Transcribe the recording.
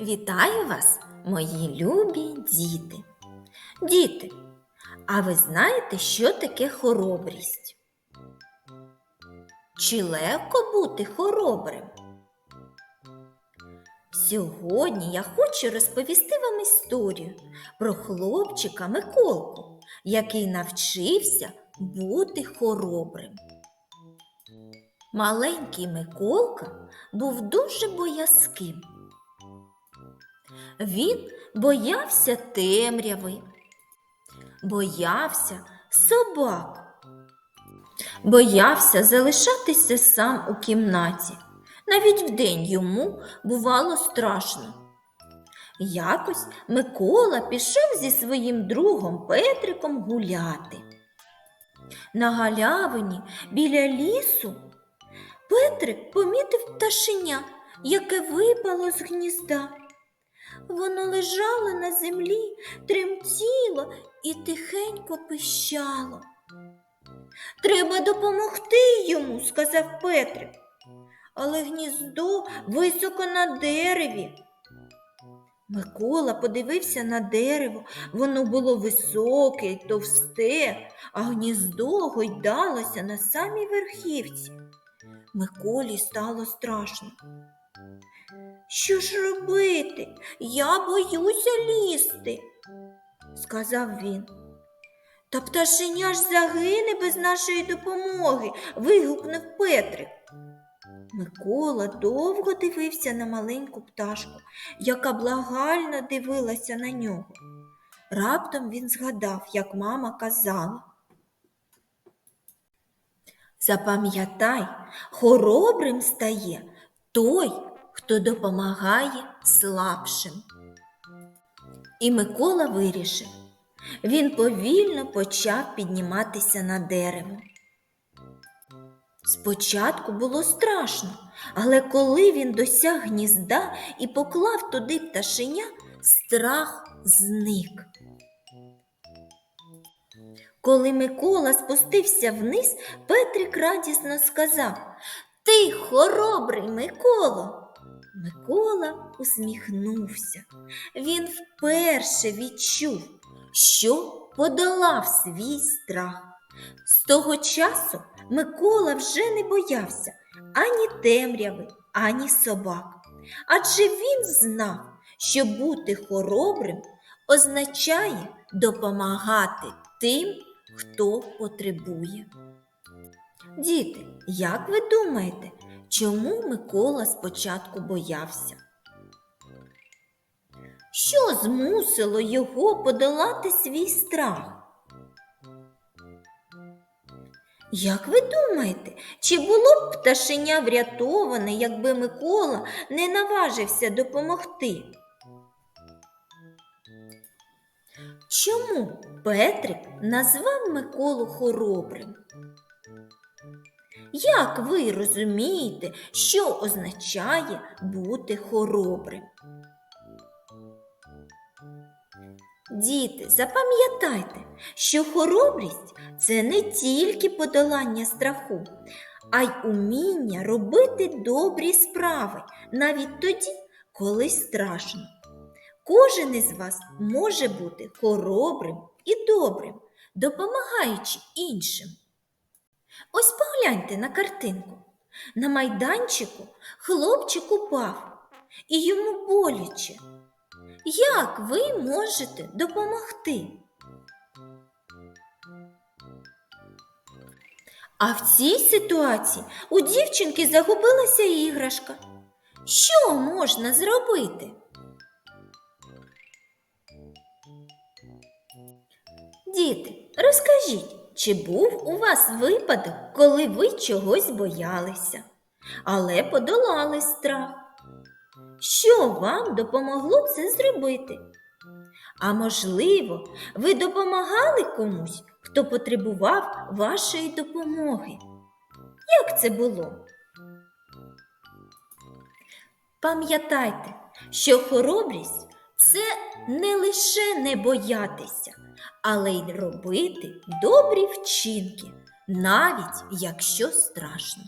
Вітаю вас, мої любі діти. Діти, а ви знаєте, що таке хоробрість? Чи легко бути хоробрим? Сьогодні я хочу розповісти вам історію про хлопчика Миколку, який навчився бути хоробрим. Маленький Миколка був дуже боязким. Він боявся темряви, боявся собак, боявся залишатися сам у кімнаті. Навіть вдень йому бувало страшно. Якось Микола пішов зі своїм другом Петриком гуляти. На галявині біля лісу Петрик помітив пташеня, яке випало з гнізда. Воно лежало на землі, тремтіло і тихенько пищало. Треба допомогти йому, сказав Петрик. Але гніздо високо на дереві. Микола подивився на дерево, воно було високе й товсте, а гніздо гойдалося на самій верхівці. Миколі стало страшно. Що ж робити? Я боюся лізти, сказав він. Та пташеня ж загине без нашої допомоги, вигукнув Петрик. Микола довго дивився на маленьку пташку, яка благально дивилася на нього. Раптом він згадав, як мама казала. Запам'ятай, хоробрим стає той, хто допомагає слабшим. І Микола вирішив. Він повільно почав підніматися на дерево. Спочатку було страшно, але коли він досяг гнізда і поклав туди пташеня, страх зник. Коли Микола спустився вниз, Петрик радісно сказав Ти хоробрий, Миколо. Микола усміхнувся. Він вперше відчув, що подолав свій страх. З того часу Микола вже не боявся ані темряви, ані собак. Адже він знав, що бути хоробрим означає допомагати тим, хто потребує. Діти, як ви думаєте, чому Микола спочатку боявся? Що змусило його подолати свій страх? Як ви думаєте, чи було б пташеня врятоване, якби Микола не наважився допомогти? Чому Петрик назвав Миколу хоробрим? Як ви розумієте, що означає бути хоробрим? Діти, запам'ятайте, що хоробрість це не тільки подолання страху, а й уміння робити добрі справи навіть тоді, коли страшно. Кожен із вас може бути хоробрим і добрим, допомагаючи іншим. Ось погляньте на картинку. На майданчику хлопчик упав, і йому боляче. Як ви можете допомогти? А в цій ситуації у дівчинки загубилася іграшка. Що можна зробити? Діти, розкажіть, чи був у вас випадок, коли ви чогось боялися, але подолали страх? Що вам допомогло це зробити? А можливо, ви допомагали комусь, хто потребував вашої допомоги? Як це було? Пам'ятайте, що хоробрість це не лише не боятися, але й робити добрі вчинки, навіть якщо страшно.